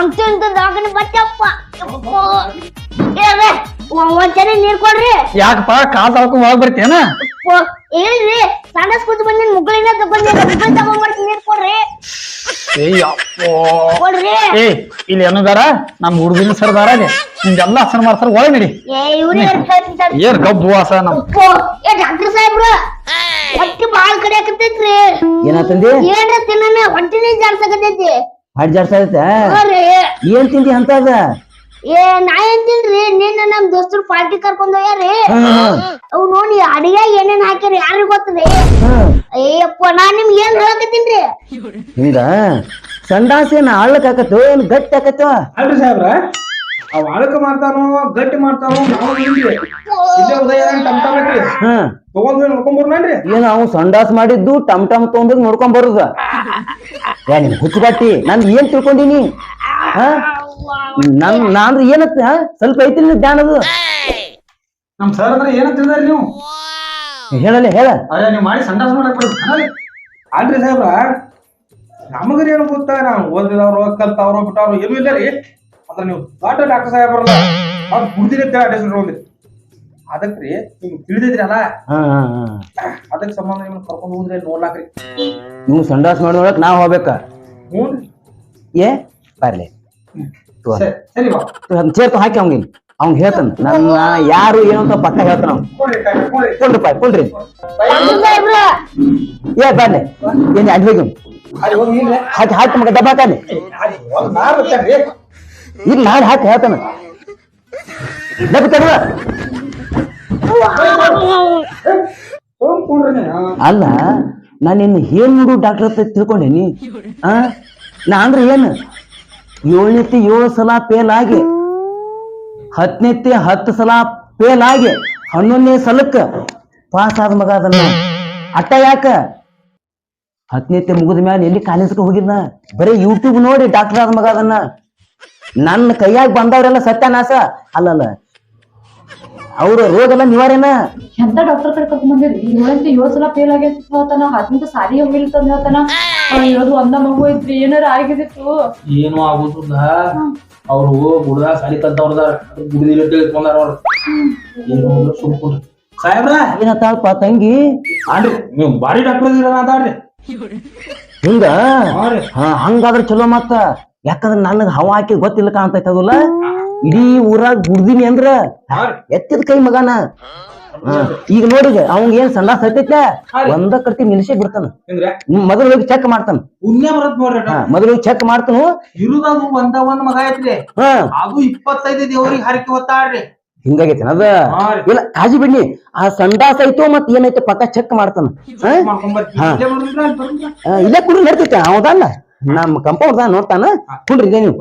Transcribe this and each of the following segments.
ಅಂತ ದವಾಖಾನೆ ಬಚ್ಚಪ್ಪ ನೀರ್ ಕೊಡ್ರಿ. ಯಾಕಪ್ಪ ಕಾಲ್ ತಳ್ಕೊಂಡ್ ಒಳಗ್ ಕೂತ್ ತಗೊಂಡ್ಬರ್ತೀನಿ ನೀರ್ ಕೊಡ್ರಿ. ಏ ಇಲ್ಲಿ ಏನು ಬೇಡ ನಮ್ ಹುಡುಗಿನ ಸರ್ದಾರಾಗ ನಿಮ್ದೆಲ್ಲ ಹಸನ್ ಮಾಡ್ತಾರ ಒಳಗ್ ನಡಿ. ಏನ್ ಕಬ್ಬು ವಾಸ ನಮ್ ಏ ಡಾಕ್ಟರ್ ಸಾಹೇಬ್ರು ಹೊಟ್ಟಿ ಬಾಳ್ ಕಡೆ ಹಾಕತೈತ್ರಿ ಏನಾತಂದಿ? ಏನ್ರ ತಿನ್ನ ಹೊಟ್ಟಿನೇ ಜಾಡ್ಸಕತೈತಿ ಹಡ್ ಜಾಡ್ಸಾಯ್ತ ನೋಡ್ರಿ ಏನ್ ತಿಂದಿ ಅಂತ ಅದ ಏ ನಾ ಏನ್ ತಿನ್ರಿ ನಿನ್ನ ನಮ್ ದೋಸ್ತರು ಪಾರ್ಟಿ ಕರ್ಕೊಂಡ್ ಹೋಗ್ಯಾರಿ. ಅವ್ ನೋಡಿ ಅಡಿಗೆ ಏನೇನ್ ಹಾಕ್ಯಾರ ಯಾರಿಗ್ ಗೊತ್ತರಿ? ಅಯ್ಯಪ್ಪ ನಾನ್ ನಿಮ್ಗೆ ಏನ್ ಹೇಳಕತ್ತೀನ್ರಿ ಹಿಂಗ ಸಂಡಾಸ ಏನ್ ಆಳಕ್ ಆಕತ್ತೋ ಏನ್ ಗಟ್ಟಿ ಆಕತ್ತೋ ಅಲ್ರಿ ಸಾಹೇಬ್ರ? ಅವ್ ಅಳಕ ಮಾಡ್ತಾನೋ ಗಟ್ಟಿ ಮಾಡ್ತಾನೋ ನಾವು ಇಲ್ರಿ ಇಲ್ಲೇ ಉದಯ ಟಮ್ ಟಮ್ ಐತ್ರಿ ತಗೊಂಡ್ ನೋಡ್ಕೊಂಡ್ ಏನ್ ಅವ್ ಸಂಡಾಸ್ ಮಾಡಿದ್ದು ಟಮ್ ಟಮ್ ತಗೊಂಡ್ ನೋಡ್ಕೊಂಡ್ ಬರುದ? ಯಾ ನಿನ್ ಹುಚ್ಚುಗಟ್ಟಿ ನನ್ ಏನ್ ತಿಳ್ಕೊಂಡಿನಿ? ಹಾ? ನನ್ ನಾನ್ ಏನತ್ತ? ಸ್ವಲ್ಪ ಐತಿ ಜ್ಞಾನ ಅದು ನಮ್ ಸರ್ ಅಂದ್ರೆ ಏನಂತ ತಿಳಿದ್ರಿ ನೀವು? ಹೇಳಲ್ಲ ಹೇಳ. ಅದೇ ನೀವು ಮಾಡಿ ಸಂಡಾಸ್ ಮಾಡಕ್ ಅಲ್ರಿ ಸಾಹೇಬ್ರ ನಮಗ್ರಿ ಏನು ಗೊತ್ತ? ನಾವು ಓದಿದವ್ರು ಕಲ್ತವ್ರು ಬಿಟ್ಟವ್ರು ಏನು ಇಲ್ಲ ರೀ ಅಂದ್ರೆ ನೀವು ಡಾಕ್ಟರ್ ಡಾಕ್ಟರ್ ಸಾಹೇಬ್ರಲ್ಲ ಅದು ಕುಡ್ದಿನ ಅಡ್ರೆಸ್ ಹೋಗ್ರಿ ಅದಕ್ರಿ ನಿಮ್ಗೆ ತಿಳಿದಿದ್ರಿ ಅಲ್ಲ ಅದಕ್ಕೆ ಸಂಬಂಧ ನಿಮ್ಗೆ ಕರ್ಕೊಂಡು ಹೋದ್ರೆ ನೋಡ್ಲಾಕ್ರಿ. ನೀವು ಸಂಡಾಸ್ ಮಾಡಿ ನೋಡಕ್ ನಾವ್ ಹೋಗ್ಬೇಕ? ಹ್ಞೂ ಏ ಬರ್ಲಿ. ಸರಿ ಹಾಕಿ ಅವಂಗಿನ್ ಅವ್ನ್ ಹೇಳ್ತಾನ ನನ್ನ ಯಾರು ಏನು ಅಂತ ಪಕ್ಕ ಹೇಳ್ತಾನ ಕೊಡ್ರಿ ಕೊಡ್ರಿ. ಏ ಬರ್ಲಿ. ಏನ್ ಅಡ್ ಅಲ್ಲಿ ಹೋಗಿ ನಿಲ್ರಿ. ಹಾಕಿ ಹಾಕಿ ಮಗ ದಬ್ಬ ಇಲ್ಲಿ ನಾಳೆ ಹಾಕಿ ಹೇಳ್ತಾನ. ಅಲ್ಲ, ನಾನು ಇನ್ನು ಏನ್ ನೋಡು ಡಾಕ್ಟರ್ ಹತ್ರ ತಿಳ್ಕೊಂಡೇನಿ? ಆ? ನಾ ಅಂದ್ರೆ ಏನು? ಏಳನೇತಿ ಏಳು ಸಲ ಫೇಲ್ ಆಗಿ ಹತ್ತನೇತಿ ಹತ್ತು ಸಲ ಫೇಲ್ ಆಗಿ, ಹನ್ನೊಂದನೇ ಸಲಕ್ಕ ಪಾಸ್ ಆದ ಮಗ ಅದನ್ನ. ಅಟ್ಟ ಯಾಕ? ಹತ್ತನೇತಿ ಮುಗಿದ ಮ್ಯಾಲ ಎಲ್ಲಿ ಕಾಲೇಜ್ಗೆ ಹೋಗಿದ್ನ? ಬರೀ ಯೂಟ್ಯೂಬ್ ನೋಡಿ ಡಾಕ್ಟರ್ ಆದ ಮಗ ಅದನ್ನ. ನನ್ನ ಕೈಯಾಗ ಬಂದವರೆಲ್ಲ ಸತ್ಯನಾಶ? ಅಲ್ಲಲ್ಲ. ಅವ್ರ ರೋಗ ಎಲ್ಲ ನಿವಾರೇನ ಎಂತ ಡಾಕ್ಟರ್ ಕಡೆ ಕರ್ಕೊಂಡ್ ಬಂದಿರಿ? ಇವಳಂತೂ ಏಳು ಸಲ ಫೇಲ್ ಆಗೈತಿ ಹೇಳ್ತಾನ ಹದಿನೆಂಟು ಸಾರಿ ಹೇಳ್ತಾನ ಇರೋದು ಒಂದ ಮಗು ಐತ್ರಿ ಏನಾರ ಆಗಿದಿತ್ತು? ಏನು ಆಗುದಿಲ್ಲ. ಅವರು ಗುಡ್ದಾಗ ಸಾಲಿ ಕಲ್ತವ್ರದ ಗುಡಿದಿಲ್ಲ ತಿಳ್ಕೊಂಡಾರ ಅವ್ರು. ಏನು ಸುಮ್ಕೊಂಡ್ರಿ ಸಾಹೇಬ್ರ ಏನತ್ತಾಳಪ್ಪ ತಂಗಿ? ಆಡ್ರಿ ನೀವು ಬಾರಿ ಡಾಕ್ಟರ್ ಇದೀರ ಅದಾಡ್ರಿ ಹಿಂಗ? ಹಂಗಾದ್ರೆ ಚಲೋ ಮತ್ತ. ಯಾಕಂದ್ರ ನನಗ್ ಹವಾ ಹಾಕಿ ಗೊತ್ತಿಲ್ಲ ಕಾಣ್ತೈತ ಅದಲ್ಲ. ಇಡೀ ಊರಾಗ ಗುಡ್ದಿನಿ ಅಂದ್ರ ಎತ್ತಿದ ಕೈ ಮಗನ. ಈಗ ನೋಡಿ ಅವಂಗ ಏನ್ ಸಂಡಾಸ್ ಹತ್ತೈತ ಒಂದ ಕಟ್ಟಿ ನಿಲ್ಸಿ ಬಿಡ್ತಾನ. ಮೊದಲು ಹೋಗಿ ಚೆಕ್ ಮಾಡ್ತಾನ. ಮೊದಲು ಹೋಗಿ ಚೆಕ್ ಮಾಡ್ತಾನು. ಇರುದದು ಒಂದ ಒಂದ್ ಮಗ ಐತ್ರಿ. ಅದು ಇಪ್ಪತ್ತೈದು ದೇವ್ರಿಗೆ ಹರಕೆ ಹೊತ್ತಾಡ್ರಿ ಹಿಂಗಾಗೈತೆ ಅದ? ಇಲ್ಲ ಕಾಜಿ ಬಿಡ್ನಿ. ಆ ಸಂಡಾಸ ಐತೋ ಮತ್ ಏನೈತೆ ಪಕ್ಕ ಚೆಕ್ ಮಾಡ್ತಾನ. ಇಲ್ಲ ಮಾಡ್ಕೊಂಡ್ ಬರ್ತೀವಿ ಹಾ. ಇಲ್ಲೇ ಬರೋದಿಲ್ಲ, ಅಲ್ಲಿ ಬರೋದಿಲ್ಲ. ಆ, ಇಲ್ಲೇ ಕುಡಿ ನಡ್ತೈತೆ ಅವದಲ್ಲ ನಮ್ಮ ಕಂಪೌಂಡ್ ನೋಡ್ತಾನ ಕುಂಡ್ರಿ ಇದೇ ನೀವು.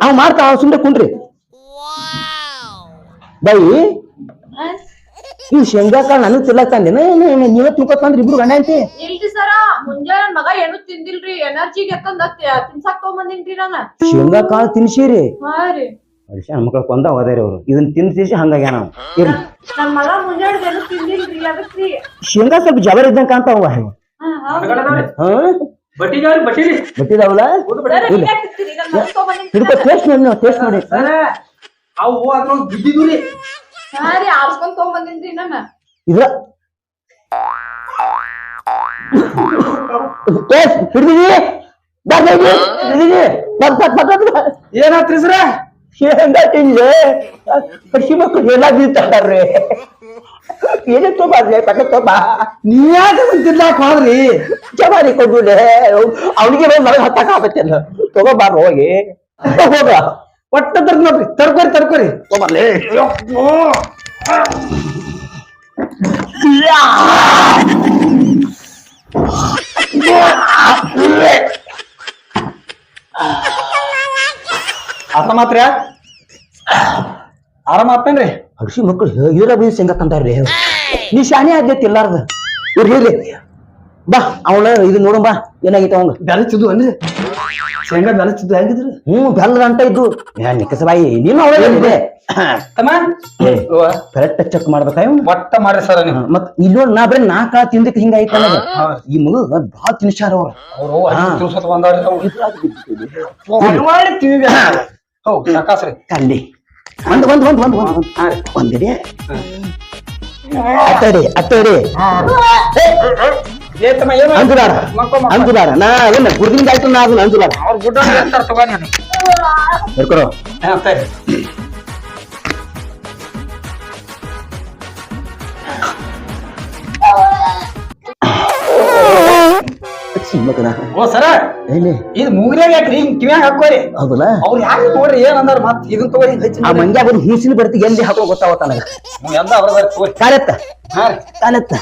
ಅವ್ ಮಾಡ್ತಾವ ಸುಮ್ನೆ ಕುಂಡ್ರಿ. ಬೈ. ಇವ್ ಶೇಂಗಾ ಕಾಳು ನನಗ್ ತಿಲ್ಲ ತಂದೇನ? ನೀವ ತಿಳ್ಕೊತ್ ಬಂದ್ರಿ ಇಬ್ರು ಗಂಡ ಅಂತಿ ಇಲ್ರಿ ಸರ ಮುಂಜಾನೆ ಮಗ ಏನು ತಿಂದಿಲ್ರಿ ಎನರ್ಜಿ ಯಾಕಂದ ತಿನ್ಸಾಕ್ ತಗೊಂಬಂದಿನ್ರಿ ನಾನ. ಶೇಂಗಾ ಕಾಳು ತಿನ್ಸಿರಿ ಮನುಷ್ಯ ಮಕ್ಳ ಕೊಂದ ಹೋದಾರಿ ಅವ್ರು. ಇದನ್ನ ತಿನ್ಸಿ ಹಂಗಾಗ್ಯ ನಾವು ಇರ್ಲಿ ನನ್ ಮಗ ಮುಂಜಾನೆ ಏನು ತಿಂದಿಲ್ರಿ ಅದಕ್ಕೆ ಶೇಂಗಾ ಸ್ವಲ್ಪ ಜಬರ್ ಇದ್ದಂಗ ಕಾಣ್ತಾವ ಹಾ? ಹೌದ್ರಿ. ಹಾ ಬಟ್ಟಿ ಜಾರಿ ಬಟ್ಟಿರಿ. ಗೊತ್ತಿದಾವಲ್ಲ ಸರ, ನೀವ್ ಯಾಕ್ ತಿಂತೀರಿ? ನನ್ ಮಗನ್ ತಗೊಂಬಂದಿನ್ರಿ ಹಿಡ್ಕೊ ಟೇಸ್ಟ್ ನೋಡಿ ಟೇಸ್ಟ್ ನೋಡಿ. ಅವು ಅದ್ರೊಳಗ್ ಬಿದ್ದಿದ್ವು ರೀ. ಹಾ ರೀ ಆರ್ಸ್ಕೊಂಡ್ ತಗೊಂಬಂದಿನ್ರಿ ನಾನ ಇದ್ರ? ಟೇಸ್ಟ್ ಹಿಡ್ದಿದಿ ಬರ್ ಬೈದಿ ಹಿಡ್ದಿದಿ ಬರ್ ಬರ್ ಬರ್ ಬರ್. ಏನಾತ್ರಿ ಸರ? ಶೇಂಗಾ ತಿಂದೆ ಪಕ್ಷಿ ಮಕ್ಕಳು ಎಲ್ಲ ಬೀಳ್ತಾರ್ರಿ ಏನೇ ರೀ ಪಕ್ಕ ತೋಬಾ. ನೀವ್ಯಾಕೆ ತಿನ್ಲಾಕ್ ಹೋದ್ರಿ? ಜವಾರಿ ಕೊಡ್ಬಿಡೆ ಅವನಿಗೆ ನನಗೆ ಹತ್ತಾಕ ಆಗತ್ತಲ್ಲ ತಗೋಬಾರ ಹೋಗಿ. ಹೋಗ ಒಟ್ಟ ತರ್ಕ ನೋಡ್ರಿ ತರ್ಕೋರಿ ತರ್ಕೋರಿ. ತಗೋಬರ್ಲಿ ಆತ ಮಾತ್ರ ಆರಾಮ ಆತನ್ರಿ ಹಡ್ಸಿ ಮಕ್ಕಳು ಹೀರ ಬೀ ಶೇಂಗಾ ತಂತಾರ್ರಿ ನೀ ಶಾನೆ ಆದ್ಯತೆ ಇಲ್ಲಾರ್ದ? ಇವ್ರು ಹೇಳಿ ಬಾ ಅವಳ ಇದು ನೋಡು ಬಾ ಏನಾಗಿತ್ತು ಅವಂಗ ಬ್ಯಾರೆ ಅಂದ್ರೆ ಶೇಂಗಾ ಬೆಳಚಿದ್ದು ಹೆಂಗಿದ್ರು? ಹ್ಮ್ ಬೆಲ್ಲದ ಅಂತ ಇದ್ದು. ನಿಕ್ಕಸಬಾಯಿ ನೀನು ಅವಳೇ ತಮ್ಮ? ಕರೆಕ್ಟ್ ಚೆಕ್ ಮಾಡ್ಬೇಕಾ ಇವ್ನು? ಒಟ್ಟ ಮಾಡ್ರಿ ಸರ್ ನೀವು. ಮತ್ ಇಲ್ಲಿ ನೋಡ್ ನಾ ಬರೀ ನಾಲ್ಕ ತಿಂದಕ್ಕೆ ಹಿಂಗ ಐತ ಈ ಮಗು ಭಾಳ ತಿನ್ಸಾರ ಅವ್ರ. ಅವರು ಬಂದಾರ ಹೌದು ಸಾಕಾಸ್ರಿ. ಕಂಡಿ ಒಂದ್ ಒಂದು ಒಂದು ಒಂದು ಒಂದು. ಒಂದಿದೆ. ಅತ್ತಡಿ ಅತ್ತಡಿ ಅಂಜುಲಾರ. ಅಂಜುಲಾರ. ನಾ ಅದನ್ನ ಗುರ್ದಿಂದ ಆಯ್ತು ನಾ ಅದನ್ನ ಅಂಜುಲಾರ. ಅವ್ರು ಗುಡ್ಡ ತಗೋ ನೀನು ಹಿಡ್ಕೊರೋ ಹಚ್ಚಿ ಓ ಸರ. ಏನೇ ಇದು ಮೂಗ್ರ್ಯಾಗ ಯಾಕ್ರಿ ಹಿಂಗ್ ಕಿವ್ಯಾಗ ಹಾಕೋರಿ ಹೌದಲ್ಲ? ಅವ್ರು ಯಾರು ನೋಡ್ರಿ ಏನಂದಾರ ಅಂದಾರ ಮತ್ ಇದನ್ ತಗೋರಿ ಹಚ್ಚಿ ಆ ಮಂಗ್ಯ ಬಂದು ಹೂಸಿನ ಬರ್ತಿ ಎಲ್ಲಿ ಹಾಕೋ ಗೊತ್ತಾವತ್ತ ನನಗ ತಗೋರಿ. ಕಾಲೆತ್ತ? ಕಾಲೆತ್ತ?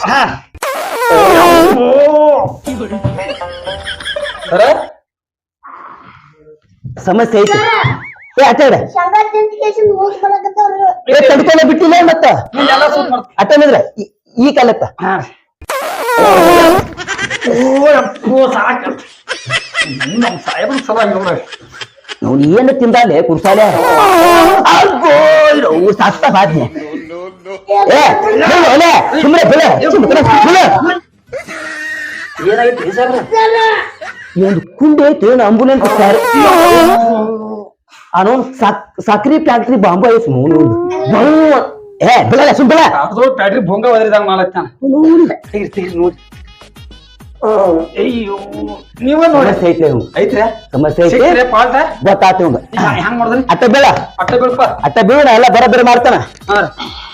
ಸರ? ಸಮಸ್ಯೆ ಐತಿ. ಏ ತಡ್ಕೊಂಡ ಬಿಟ್ಟಿಲ್ಲ ಮತ್ತ? ಎಲ್ಲ ಸೂಟ್ ಮಾಡ್ತೀನಿ. ಅಟ್ಟನಿದ್ರ ಈ ಕಾಲೆತ್ತ? ಹಾ ನಮ್ಮ ಸಾಹೇಬನ್ ಸಲ ನೋಡ್ರಿ. ನಾವು ಏನು ತಿಂದಾಲೆ ಕುರ್ಸಾಲೆ? ಸತ್ತ ಬಾದ್ನೆ. ಸುಮ್ನೆ ಬಿಡು. ಏನಾಗೈತಿ ಸರ್ ಈ ಒಂದು ಕುಂಡೆ ಐತಿ ಏನು ಅಂಬುಲೆನ್ಸ್ ಸರ್ ಅವನು ಸಕ್ರಿ ಫ್ಯಾಕ್ಟ್ರಿ ಬಾಂಬು ಐತಿ ಮೂನು ಏ ಬಿಡಲ್ಲ ಸುಮ್ ಬಿಡ ಫ್ಯಾಕ್ಟ್ರಿ ಭೋಂಗ ಒದರಿದಾಗ ಮಾಡತ್ತಾನ ನೋಡಿ. ಅಯ್ಯೋ ನೀವ ನೋಡಿ ಸಮಸ್ಯೆ ಐತಿ. ಐತ್ರಿ ಸಮಸ್ಯೆ ಐತಿ? ಸಿಕ್ಕ್ರೆ ಪಾಲ್ಟ ಗೊತ್ತಾತ ಇವಂಗ ಹೆಂಗ್ ಮಾಡಿದ್ರಿ? ಅಟ್ಟ ಬೇಡ ಅಟ್ಟ ಬೀಳಪ್ಪ. ಅಟ್ಟ ಬೇಡ ಎಲ್ಲ ಬರಬರಿ ಮಾಡ್ತಾನ. ಹಾ ರೀ.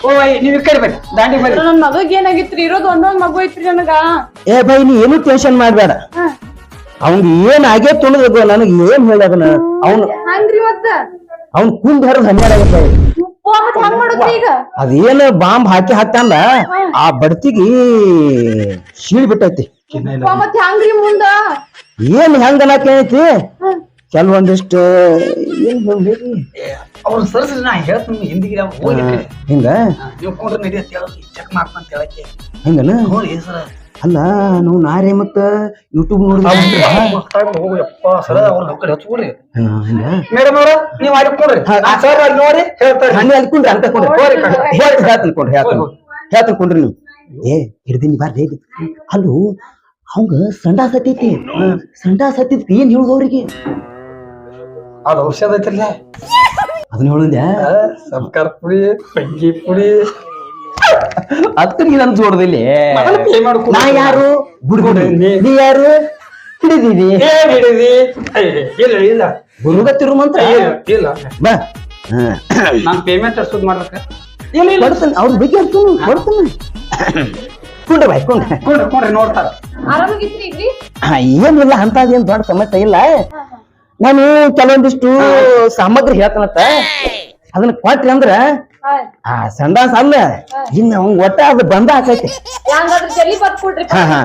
ಓ ಅಯ್ಯ, ನೀವ್ ಈ ಕಡೆ ಬರ್ರಿ ದಾಂಡಿ ಬರ್ರಿ ನನ್ ಮಗಗ್ ಏನಾಗಿತ್ರಿ? ಇರೋದ್ ಒಂದೊಂದ್ ಮಗು ಐತ್ರಿ ನನಗ. ಏ ಬೈ ನೀ ಏನು ಟೆನ್ಷನ್ ಮಾಡ್ಬೇಡ. ಅವ್ನ್ ಏನ್ ಆಗೇ ಅನ್ನೋದು ನನಗೆ ಏನ್ ಹೇಳದನ ಅವ್ನು ಹಂಗ್ರಿ ಮತ್ತ? ಅವ್ನ್ ಕುಂದ್ ಹೊರದ್ ಹನ್ನೆರಡು ಆಗತ್ತೆ. ಅದೇನ್ ಬಾಂಬ್ ಹಾಕಿ ಹಾಕ್ತಾನ ಆ ಬಡ್ತಿಗಿ ಶೀಳ್ ಬಿಟ್ಟೈತಿ. ಏನ್ ಹೆಂಗ ಅನ್ನಕೈತಿ ಕೆಲವೊಂದಿಷ್ಟು ಏನ್ ಹೇಳ್ಬೇಕು? ಅವ್ರ ಸರ್ಸ್ರಿ ನಾ ಹೇಳ್ತೀನಿ ಹಿಂದಿಗೆ ಹೋಗಿ? ಹಿಂಗ ನೀವು ಕೊಂಡ್ರೆ ನಡಿ ಅಂತ ಹೇಳಿ ಚೆಕ್ ಮಾಡ್ಕೊಂತ ಹೇಳಕ್ಕೆ. ಹಿಂಗನ? ಸರ. ಅಲ್ಲ ನಾವು ನಾರೇ ಮತ್ತ ಯೂಟ್ಯೂಬ್ ಅವ್ರ ನೀವ್ ಏ ಹಿಡ್ದೀನಿ ಬಾರ್ರಿ ಅಲ್ಲೂ ಅವಂಗ ಸಂಡಾ ಸತ್ತೈತಿ ಸಂಡಾ ಹತ್ತೈತಿ ಏನ್ ಹೇಳುದು ಅವ್ರಿಗೆ? ಅದು ಔಷಧ ಐತಿಲ್ಲ ಅದನ್ನ ಹೇಳುದ್ಯಾ? ಸರ್ಕಾರ ಪುಡಿ ಪಂಗಿ ಪುಡಿ ಅದಕ್ಕೆ ನನ್ ಜೋಡದಲ್ಲಿ. ನಾ ಯಾರು? ಗುಡ್ಗುಡಿ ನೀ ಯಾರು? ಹಿಡಿದೀವಿ ಗುರುಗತ್ತಿರು ಹಿಡಿದಿ. ಇಲ್ಲ ಇಲ್ಲ. ಗುರುಗ ತಿರು ಮಂತ್ರ? ಇಲ್ಲ ಇಲ್ಲ. ಬಾ. ನಾನ್ ಪೇಮೆಂಟ್ ಅಷ್ಟು ಮಾಡ್ಬೇಕ ಕೊಡ್ತಾನೆ ಅವ್ರ ಬಗ್ಗೆ ಹೇಳ್ತಾನೆ ಕೊಡ್ತಾನೆ ಕುಂಡ್ರ ಬಾಯ್ ಕುಂಡ್ರ. ಕೊಂಡ್ರಿ ಕುಂಡ್ರಿ ನೋಡ್ತಾರ. ಏನಿಲ್ಲ ಅಂತ ಏನ್ ದೊಡ್ಡ ಸಮಸ್ಯೆ ಇಲ್ಲ. ನಾನು ಕೆಲವೊಂದಿಷ್ಟು ಸಾಮಗ್ರಿ ಹೇಳ್ತಾನತ್ತ ಅದನ್ನ ಕೊಟ್ರಿ ಅಂದ್ರ ಆ ಸಂಡಾಸ್ ಅಲ್ಲ. ಇನ್ನ ಅವ್ನ್ ಒಟ್ಟ ಅದು ಬಂದ ಆಕೈತಿ. ಹಾ,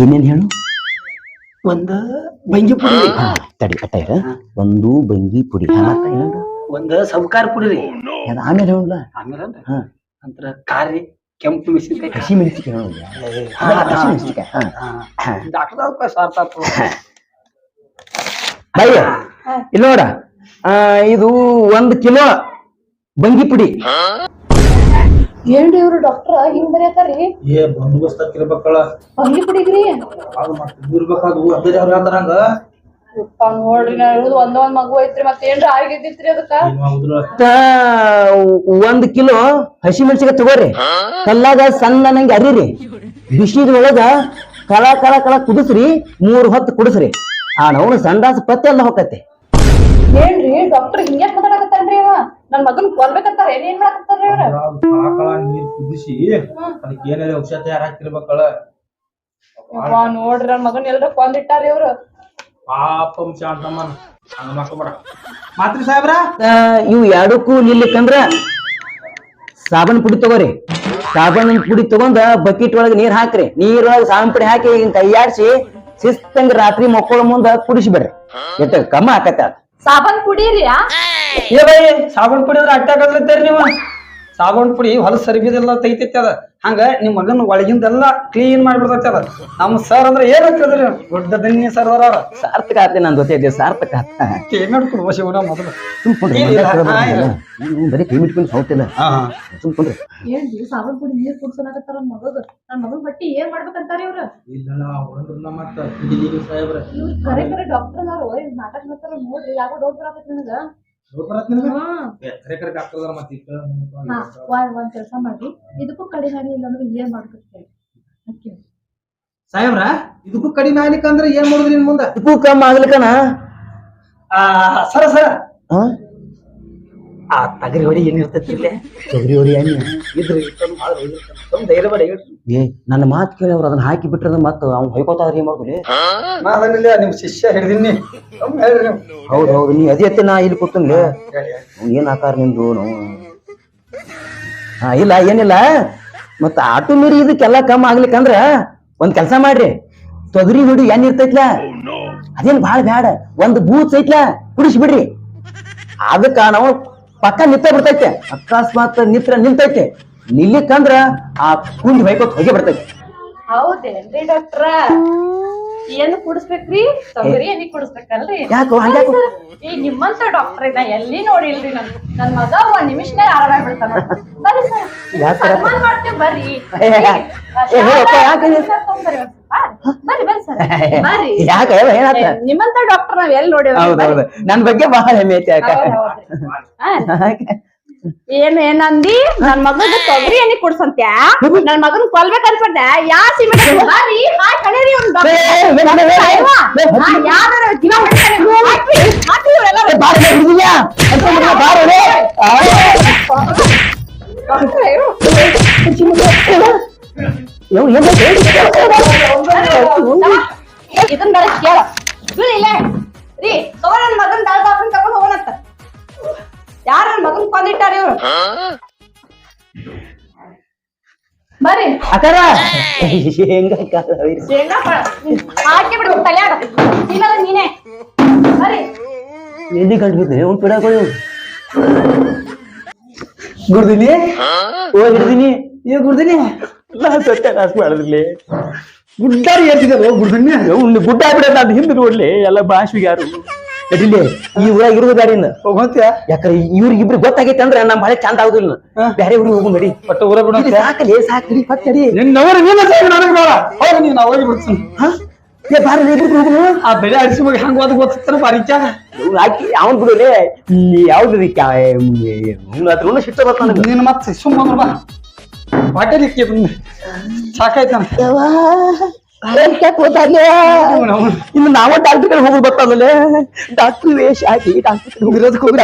ಏನೇನ್ ಹೇಳು? ಒಂದು ಬಂಗಿ ಪುಡಿ. ಹಾ, ತಡಿ ಅಟ್ಟ ಇರ. ಒಂದು ಬಂಗಿ ಪುಡಿ. ಹಾ, ಮತ್ತ ಇನ್ನೊಂದು? ಒಂದ ಸಬ್ಕಾರ ಪುಡಿ ರೀ. ಅದ್ ಆಮೇಲೆ ಹೇಳ ಆಮೇಲೆ ಹಾ. ಖಾರಿ ಕೆಂಪು ಮೆಣಸಿನ್ಕಾಯಿ. ಹಸಿ ಮೆಣಸಿನ್ಕಾಯಿ ಹೇಳಲ್ಲ. ಹಾ, ಹಸಿ ಮೆಣಸಿನ್ಕಾಯಿ. ಹಾ. ಹಾ. ಡಾಕ್ಟರ್ ಬಯ್ಯ ಇಲ್ಲ ನೋಡ. ಆ, ಇದು ಒಂದ್ ಕಿಲೋ ಬಂಗಿ ಪುಡಿ ಏನ್ರಿ ಇವ್ರು ಡಾಕ್ಟರ್ ಹಿಂಗ್ ಬರೀತಾರಿ ಏ ಬಂದೋಬಸ್ತ್ ಹಾಕಿರ್ಬೇಕಲ್ಲ ಬಂಗಿ ಬಿಡಿಗ್ರಿ ಅದು ಮತ್ತೆ ಇರ್ಬೇಕಾದು ಅದೇ ಅವ್ರ ಹೇಳ್ತಾರಂಗ ಯಪ್ಪ ನೋಡ್ರಿ ನಾ ಇರೋದು ಒಂದ ಒಂದ್ ಮಗು ಐತ್ರಿ ಆಗಿದ್ದಿತ್ರಿ ಅದಕ್ಕ? ಒಂದ್ ಕಿಲೋ ಹಸಿ ಮೆಣಸಿಗೆ ತಗೋರಿ. ಕಲ್ಲಾಗ ಸಣ್ಣ ನಂಗೆ ಅರಿರಿ. ಬಿಸಿದೊಳಗ ಕಳ ಕಳ ಕಳ ಕುದಿಸ್ರಿ ಮೂರ್ ಹೊತ್ತು ಕುಡಿಸ್ರಿ. ಆ ನಾವು ಸಂಡಾಸ ಪತ್ತೆ ಎಲ್ಲ ಹೋಗತ್ತೆ ಏನ್ರಿ ಡಾಕ್ಟರ್ ಹಿಂಗ್ಯಾಕ್ ಮಾತಾಡಕತ್ತಾನ್ರಿ ಅವ? ನನ್ ಮಗನ್ ಕೊಲ್ಬೇಕಂತಾರ ಏನೇನ್ ಏನ್ ಕಳ ನೀರ್ ಕುದಿಸಿ ಅದಕ್ಕೆ ಏನಾರ ಔಷಧ ತಯಾರ ಹಾಕಿರ್ಬೇಕಲ್ಲ? ಯವ್ವ ನೋಡ್ರಿ ನನ್ ಮಗನ್ ಎಲ್ರ ಕೊಂದಿಟ್ಟಾರ ಅವ್ರು. ಪಾಪಂ ಶಾಂತಮ್ಮನ್ ಹಂಗ ಮಾಡ್ಕೊಬೇಡ. ಮಾತ್ರಿ ಸಾಹೇಬ್ರ? ಇವು ಎರಡಕ್ಕೂ ನಿಲ್ಲಿಕ್ಕಂದ್ರ ಸಾಬನ್ ಪುಡಿ ತಗೋರಿ. ಸಾಬನ್ ಪುಡಿ ತಗೊಂಡ ಬಕೆಟ್ ಒಳಗೆ ನೀರ್ ಹಾಕ್ರಿ. ನೀರೊಳಗ ಸಾಬನ್ ಪುಡಿ ಹಾಕಿ ಕೈಯಾಡ್ಸಿ ಶಿಸ್ತಂಗ ರಾತ್ರಿ ಮಕ್ಕಳ ಮುಂದ ಕುಡಿಸಿ ಬಿಡ್ರಿ. ಕಮ್ಮ ಆಕತ್ತ ಸಾಬನ್ ಪುಡಿ ರೀ? ಏ ಬೈ ಸಾಬೂನ್ ಪುಡಿ ಅಂದ್ರೆ ಅಟ್ಟ ನೀವು? ಸಾಬೂನ್ ಪುಡಿ ಹೊಲ ಸರಿಬಿದೆಲ್ಲ ತೆಗಿತೈತಿ ಅದ. ಹಂಗ ನಿಮ್ ಮಗನ್ ಒಳಗಿಂದೆಲ್ಲ ಕ್ಲೀನ್ ಮಾಡ್ಬಿಡ್ತೈತಿ ಅದ. ನಮ್ ಸರ್ ಅಂದ್ರೆ ಏನ್ ಹಾಕ್ತದ್ರಿ ದೊಡ್ಡ ದನ್ನಿ ಸರ್ ಅವ್ರ ಸಾರ್ಥಕ ಆತ ನನ್ನ ಜೊತೆ ಇದೆ ಸಾರ್ಥಕ ಆತ. ಪೇಮೆಂಟ್ ಕೊಡುವ ಶಿವನ ಮೊದಲು. ಸುಮ್ಕೊಂಡ್ರಿ. ಬರೀ ಪೇಮೆಂಟ್ ಕೊಂಡು ಸೌತಿಲ್ಲ. ಹಾ ಸುಮ್ಕೊಂಡ್ರಿ ಏನ್ರಿ ಸಾಬೂನ್ ಪುಡಿ ನೀರ್ ಕುಡ್ಸೋನಾಗತ್ತಾರ ನನ್ ಮಗಗ ನನ್ ಮಗನ್ ಬಟ್ಟಿ ಏನ್ ಮಾಡ್ಬೇಕಂತಾರ ಇವ್ರ ಇಲ್ಲ ನಾ ಮತ್ತ ಸಾಹೇಬ್ರ ಕರೆ ಕರೆ ಡಾಕ್ಟರ್ ಅದಾರ ನಾಟಕ ಮಾಡ್ತಾರ ನೋಡ್ರಿ ಯಾವ ಡೌಟ್ ಬರತೈತಿ ನನಗ? ಒಂದ್ ಕೆಲಸ ಮಾಡ್ರಿ. ಇದಕ್ಕೂ ಕಡಿಮೆ ಆಗಿಲ್ಲ ಅಂದ್ರೆ ಏನ್ ಮಾಡ್ಬೇಕು ಸಾಹೇಬ್ರ ಇದಕ್ಕೂ ಕಡಿಮೆ ಆಗ್ಲಿಕ್ಕಂದ್ರ ಏನ್ ಮಾಡುದ್ರಿ ಮುಂದ? ಇದಕ್ಕೂ ಕಮ್ಮಿ ಆಗ್ಲಿಕ್ಕನ? ಆ ಸರ ಸರ. ಆ ತಗರಿ ಹೊಡಿ ಏನಿರ್ತೈತಿ ಇಲ್ಲೇ? ತೊಗರಿ ಹೊಡಿ ಎಣ್ಣೆ ಇದ್ರ ಭಾಳ ಧೈರ್ಯ ಬೇಡ ಹೇಳ್ರಿ. ಏ ನನ್ನ ಮಾತು ಕೇಳಿ ಅವ್ರು ಅದನ್ನ ಹಾಕಿ ಬಿಟ್ರದ ಮತ್ತೆ ಅವ್ನು ಹೊಯ್ಕೋತಾವ್ರಿ ಏನ್ ಮಾಡುದು ನಾ ಅದನ್ನಿಲ್ಲ ನಿಮ್ ಶಿಷ್ಯ ಹಿಡಿದಿನಿ. ಹೌದ್ ಹೇಳ್ರಿ ನೀವು. ಹೌದು ಹೌದು ನೀ ಅದೇ ಎತ್ತಿ ನಾ ಇಲ್ಲಿ ಕೂತನ್ಲೆ. ಏನು ಏನ್ ಆಕಾರ ನಿಮ್ದು ನಾವು ಹಾ ಇಲ್ಲ ಏನಿಲ್ಲ. ಮತ್ತೆ ಆಟೋ ಮೀರಿ ಇದಕ್ಕೆಲ್ಲ ಕಮ್ಮಿ ಆಗ್ಲಿಕ್ಕಂದ್ರ ಒಂದ್ ಕೆಲಸ ಮಾಡ್ರಿ. ತೊಗರಿ ಹುಡಿ ಎಣ್ಣೆ ಇರ್ತೈತ್ಲ? ಅದೇನ್ ಬಾಳ ಬ್ಯಾಡ. ಒಂದ್ ಬೂತ್ ಐತ್ಲ? ಕುಡಿಸಿ ಬಿಡ್ರಿ ಅದಕ್ಕ ನಾವು ಪಕ್ಕ ನಿಂತ ಬಿಡ್ತೈತೆ ಅಕಸ್ಮಾತ್ ನಿತ್ರ ನಿಂತೈತೆ ನಿಲ್ಲಿಕಂದ್ರ ಆ ಕುಂಡಿ ಬೈಕೋತ್ ಹೋಗಿ ಬರ್ತೈತೆ ಹೌದೇನ್ರಿ ಡಾಕ್ಟ್ರ ಏನ್ ಕುಡಿಸ್ಬೇಕ್ರಿ ತೊಗರಿ ಎಣ್ಣಿ ಕುಡಿಸ್ಬೇಕಲ್ರಿ ಯಾಕೋ ಹಂಗ್ಯಾಕೋ ಈ ನಿಮ್ಮಂತ ಡಾಕ್ಟರ್ ನಾ ಎಲ್ಲಿ ನೋಡಿಲ್ರಿ ನನ್ ನನ್ ಮಗ ಒಂದ್ ನಿಮಿಷನಾಗ ಆರಾಮ ಬಿಡ್ತಾನ ಬರ್ರಿ ಸರ್ ಯಾಕೆ? ಸನ್ಮಾನ ಮಾಡ್ತೇವ್ ಬರ್ರಿ ಏ, ಏ, ಏ, ಅಪ್ಪ, ಯಾಕೆ ಇದು? ಯಾಕ ಏನಾತ ನಿಮ್ಮಂತ ಡಾಕ್ಟರ್ ನಾವ್ ಎಲ್ಲಿ ನೋಡಿ ಹೌದೌದು ನನ್ ಬಗ್ಗೆ ಬಹಳ ಹೆಮ್ಮೆ ಐತಿ ಯಾಕ ಏನ್ ಏನಂದಿ ನನ್ ಮಗನ ತೊಗರಿ ಎಣ್ಣೆ ಕುಡ್ಸಂತ್ಯಾ ನನ್ ಮಗನ್ ಕೊಲ್ಬೇಕ್ ಅನ್ಕೊಂಡೆ ಯಾ ಸಿಮೆಂಟ್ ಬಾರಿ ಹಾಯ್ ಕಣೀರಿ ಒಂದ್ ಹಾಕ್ರಿ, ಹಾಕ್ರಿ ಬಾರ ಇದನ್ ಬರ ಕೇಳ. ಇಲ್ಲೇ. ರೀ ತಗೋ ನನ್ ಮಗನ್ ದಾಲ್ ತಗೊಂಡ್ ಹೋಗೋಣಂತ. ಯಾರ ನನ್ ಮಗನ್ ಕೊಂದಿಟ್ಟಾರ ಇವ್ರು? ಬರ್ರಿ. ಅಕಾರ ಹೆಂಗ ಶೇಂಗಾ ಕಾಳ. ಹಾಕಿ ಬಿಡು ತಲ್ಯಾಡ ಇಲ್ಲ ನೀನೇ. ಬರ್ರಿ. ಎಲ್ಲಿ ಕಂಡ್ಬಿದ್ದೆ ಅವ್ನು ಪಿಡಾಕೊಳ್ಳಿ ಗುಡ್ದಿನಿ ಓ ಹಿಡ್ದಿನಿ ಏ ಗುಡ್ದಿನಿ ನಾ ಸತ್ಯ ನಾಶ ಮಾಡಿದ್ಲಿ ಗುಡ್ಡಾರಿ ಏರ್ತಿದ್ದಾರೆ ಗುಡ್ಡ ಆಗ್ಬಿಡೋದು ಅದು ಹಿಂದೆ ನೋಡ್ಲಿ ಎಲ್ಲ ಬಾಷ್ವಿಗೆ ಯಾರು ಈ ಊರಾಗ ಇರೋದು ಬ್ಯಾರಿನ ಹೋಗ್ತೀಯ ಯಾಕಂದ್ರೆ ಇವ್ರಿಗೆ ಇಬ್ರು ಗೊತ್ತಾಗೈತೆ ಅಂದ್ರೆ ನಮ್ಮ ಮಳೆ ಚಂದ ಆಗುದಿಲ್ಲ. ಬೇರೆ ಊರಿಗೆ ಹೋಗು ನಡಿ ಒಟ್ಟು ಊರ ಬಿಡ ಇಲ್ಲಿ ಸಾಕಲಿ ಸಾಕಲಿ ಪತ್ ನಡಿ ನಿನ್ನವರು ನೀನ ಸೇರಿ ನನಗೆ ಬೇಡ ನೀನು ಬಿಡ್ತೀನಿ ಏ ಬಾರ ಇಬ್ರು ಆ ಬೆಳೆ ಅರಿಸಿ ಹೋಗಿ ಹಂಗ ಹೋದ ಅವನ್ ಬಿಡುಲೇ ಯಾವ್ದು ಹತ್ರ ಸಿಟ್ಟ ಬರ್ತಾನೆ ನನಗೆ ನೀನು ಮತ್ತೆ ಸುಮ್ಮ ಬಾ ಹೊಟ್ಟೆ ಸಾಕಾಯ್ತಾನ ಇನ್ನು ನಾವ ಡಾಕ್ಟರ್ ಕಡೆ ಹೋಗಿ ಬರ್ತಾನಲ್ಲೇ ಡಾಕ್ಟರ್ ವೇಷ ಹಾಕಿ ಡಾಕ್ಟರ್ ಇರೋದಕ್ಕೆ ಹೋಗ್ರಿ